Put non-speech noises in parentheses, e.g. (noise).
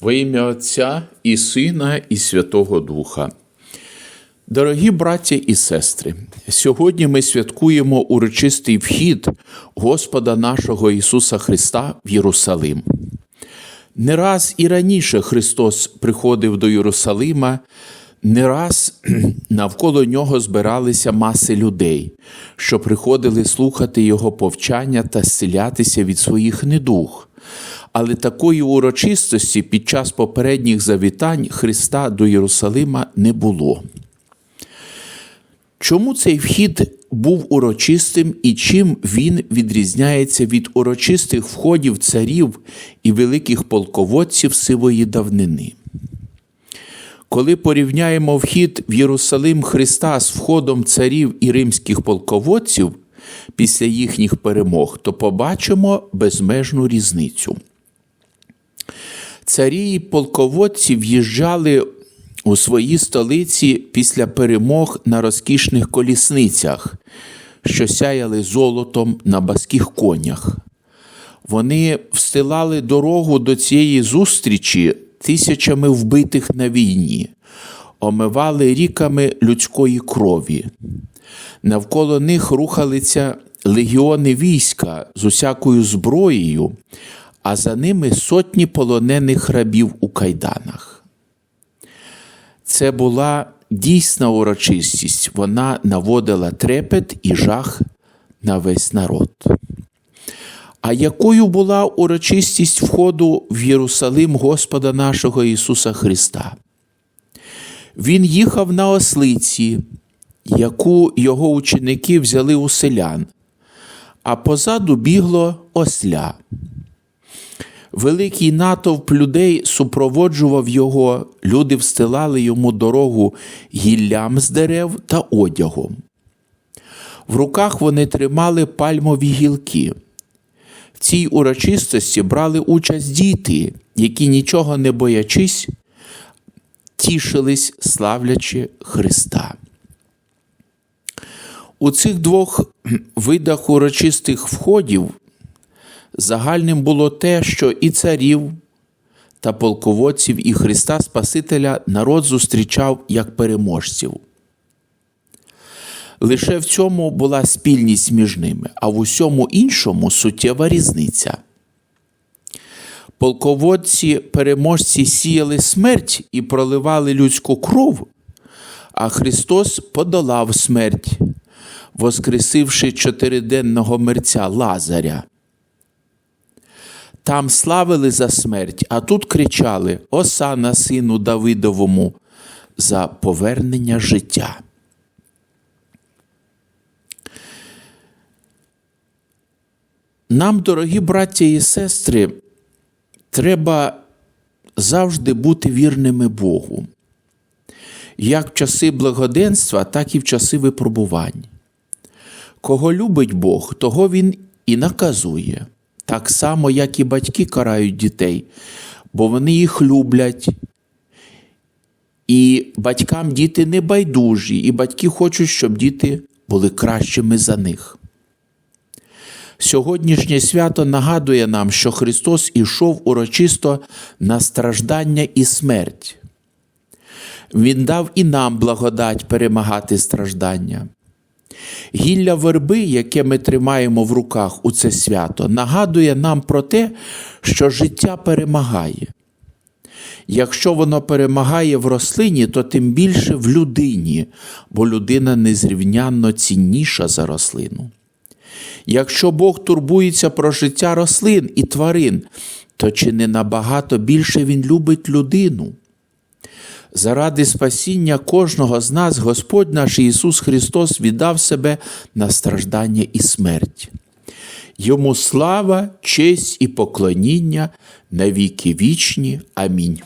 Во ім'я Отця і Сина, і Святого Духа. Дорогі браття і сестри, сьогодні ми святкуємо урочистий вхід Господа нашого Ісуса Христа в Єрусалим. Не раз і раніше Христос приходив до Єрусалима, не раз (clears throat) навколо нього збиралися маси людей, що приходили слухати Його повчання та зцілятися від своїх недуг. Але такої урочистості під час попередніх завітань Христа до Єрусалима не було. Чому цей вхід був урочистим і чим він відрізняється від урочистих входів царів і великих полководців сивої давнини? Коли порівняємо вхід в Єрусалим Христа з входом царів і римських полководців після їхніх перемог, то побачимо безмежну різницю. Царі і полководці в'їжджали у свої столиці після перемог на розкішних колісницях, що сяяли золотом на баских конях. Вони встилали дорогу до цієї зустрічі тисячами вбитих на війні, омивали ріками людської крові. Навколо них рухалися легіони війська з усякою зброєю, а за ними сотні полонених рабів у кайданах. Це була дійсна урочистість, вона наводила трепет і жах на весь народ. А якою була урочистість входу в Єрусалим Господа нашого Ісуса Христа? Він їхав на ослиці, яку його ученики взяли у селян, а позаду бігло осля. Великий натовп людей супроводжував його, люди встилали йому дорогу гіллям з дерев та одягом. В руках вони тримали пальмові гілки. В цій урочистості брали участь діти, які, нічого не боячись, тішились, славлячи Христа. У цих двох видах урочистих входів загальним було те, що і царів та полководців, і Христа Спасителя народ зустрічав як переможців. Лише в цьому була спільність між ними, а в усьому іншому суттєва різниця. Полководці переможці сіяли смерть і проливали людську кров, а Христос подолав смерть, воскресивши чотириденного мерця Лазаря. Там славили за смерть, а тут кричали Осана сину Давидовому за повернення життя. Нам, дорогі браття і сестри, треба завжди бути вірними Богу, як в часи благоденства, так і в часи випробувань. Кого любить Бог, того Він і наказує, так само, як і батьки карають дітей, бо вони їх люблять. І батькам діти не байдужі, і батьки хочуть, щоб діти були кращими за них. Сьогоднішнє свято нагадує нам, що Христос ішов урочисто на страждання і смерть. Він дав і нам благодать перемагати страждання. Гілля верби, яке ми тримаємо в руках у це свято, нагадує нам про те, що життя перемагає. Якщо воно перемагає в рослині, то тим більше в людині, бо людина незрівнянно цінніша за рослину. Якщо Бог турбується про життя рослин і тварин, то чи не набагато більше Він любить людину? Заради спасіння кожного з нас Господь наш Ісус Христос віддав себе на страждання і смерть. Йому слава, честь і поклоніння на віки вічні. Амінь.